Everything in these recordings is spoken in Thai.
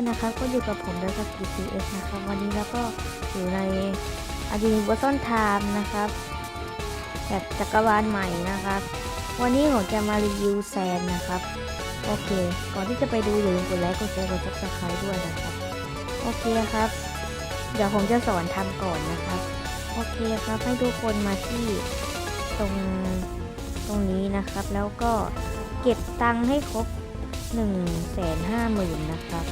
กันนะครับก็อยู่กับผมเดลสกีซีเอสนะครับวันนี้แล้วก็อยู่ในอดีตวอซอนไทม์นะครับแบบจักรวาลใหม่นะครับ วันนี้ผมจะมารีวิวแซนนะครับ โอเค ก่อนที่จะไปดูอย่าลืมกดไลค์กดแชร์กดซับสไครต์ด้วยนะครับ โอเคครับ เดี๋ยวผมจะสอนทำก่อนนะครับ โอเคครับให้ทุกคนมาที่ตรงตรงนี้นะครับ แล้วก็เก็บตังค์ให้ครบ1นึ่งแสนห้าหมื่นนะครับ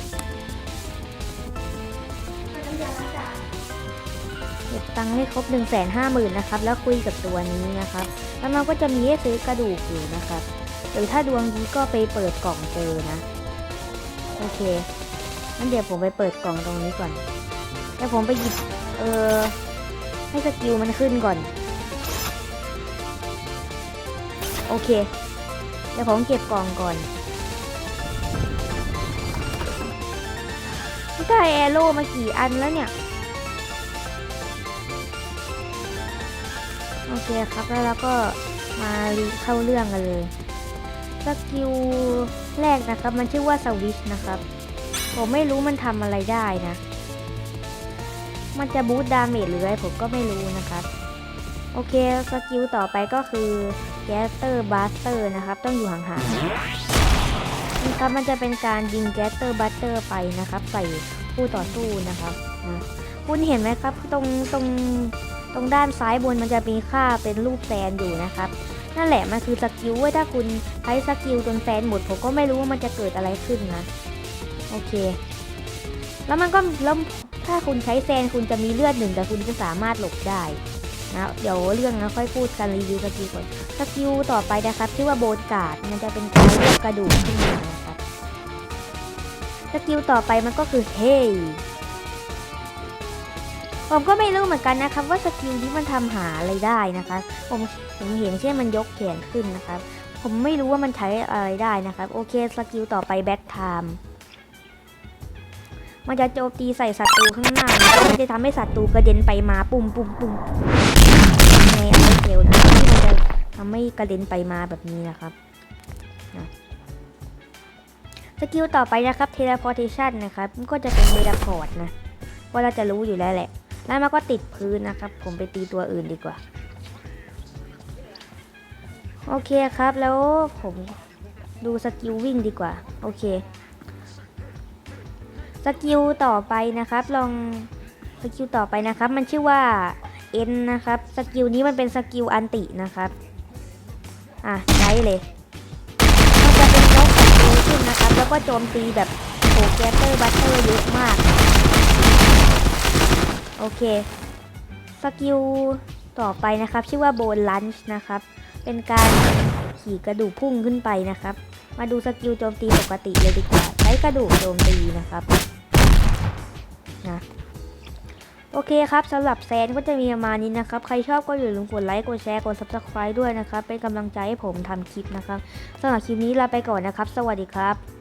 ก็บตังค์ให้ครบ1นึ่งแสนห้าหมื่นนะครับ แล้วคุยกับตัวนี้นะครับ แล้วมันก็จะมีให้ซื้อกระดูกอยู่นะครับ หรือถ้าดวงดีก็ไปเปิดกล่องเจอนะ โอเค งั้นเดี๋ยวผมไปเปิดกล่องตรงนี้ก่อน แล้วผมไปหยิบ เออให้สกิลมันขึ้นก่อน โอเค เดี๋ยวผมเก็บกล่องก่อนได้แอโร่มากี่อันแล้วเนี่ย โอเคครับแล้วเราก็มาเข้าเรื่องกันเลยสกิลแรกนะครับ มันชื่อว่าสวิชนะครับ ผมไม่รู้มันทำอะไรได้นะ มันจะบูตดาเมจหรืออะไรผมก็ไม่รู้นะครับ โอเคสกิลต่อไปก็คือแกสเตอร์บัสเตอร์นะครับ ต้องอยู่ห่างๆนี่ครับมันจะเป็นการยิงแกสเตอร์บัสเตอร์ไปนะครับ ใส่ผู้ต่อสู้นะครับนะคุณเห็นไหมครับ ตรงตรง รงด้านซ้ายบนมันจะมีค่าเป็นรูปแซนอยู่นะครับ นั่นแหละมันคือสกิลเว้ยถ้าคุณใช้สกิลจนแซนหมดผมก็ไม่รู้ว่ามันจะเกิดอะไรขึ้นนะ โอเค แล้วมันก็แล้วถ้าคุณใช้แซนคุณจะมีเลือดหนึ่งแต่คุณจะสามารถหลบได้นะเดี๋ยวเรื่องนะค่อยพูดกันรีวิวสกิลก่อนสกิลต่อไปนะครับชื่อว่าโบนการ์ดมันจะเป็นการเลือกกระดูกขึ้นมานะครับสกิลต่อไปมันก็คือเฮ้ ผมก็ไม่รู้เหมือนกันนะครับ ว่าสกิลนี้มันทำหาอะไรได้นะคะผมผมเห็นเช่นมันยกแขนขึ้นนะครับ ผมไม่รู้ว่ามันใช้อะไรได้นะครับ โอเคสกิลต่อไปแบ็คไทม์มันจะโจมตีใส่ศัตรูข้างหน้ามันจะทำให้ศัตรูกระเด็นไปมาปุ่มปุ่มปุ่มในไอเซลที่มันจะทำให้กระเด็นไปมาแบบนี้นะครับนะสกิลต่อไปนะครับเทเลพอร์เทชันนะครับ ก็จะเป็นเมดาพอร์ตนะ ว่าเราจะรู้อยู่แล้วแหละ แล้วมันก็ติดพื้นนะครับ ผมไปตีตัวอื่นดีกว่า โอเคครับแล้วผมดูสกิลวิ่งดีกว่า โอเค สกิลต่อไปนะครับ ลองสกิลต่อไปนะครับ มันชื่อว่า N นนะครับ สกิลนี้มันเป็นสกิลอันตินะครับ อะใช้เลย มันจะเป็นยกของตัวขึ้นนะครับ แล้วก็โจมตีแบบโหแกเตอร์บัตเตอร์เยอะมาก โอเค สกิลต่อไปนะครับ ชื่อว่าโบนลันช์นะครับ เป็นการขี่กระดูกพุ่งขึ้นไปนะครับ มาดูสกิลโจมตีปกติเลยดีกว่า ใช้กระดูกโจมตีนะครับนะโอเคครับสำหรับแซนก็จะมีประมาณนี้นะครับ ใครชอบก็อย่าลืมกดไลค์ กดแชร์ กด subscribe ด้วยนะครับ เป็นกำลังใจให้ผมทำคลิปนะครับสำหรับคลิปนี้ลาไปก่อนนะครับ สวัสดีครับ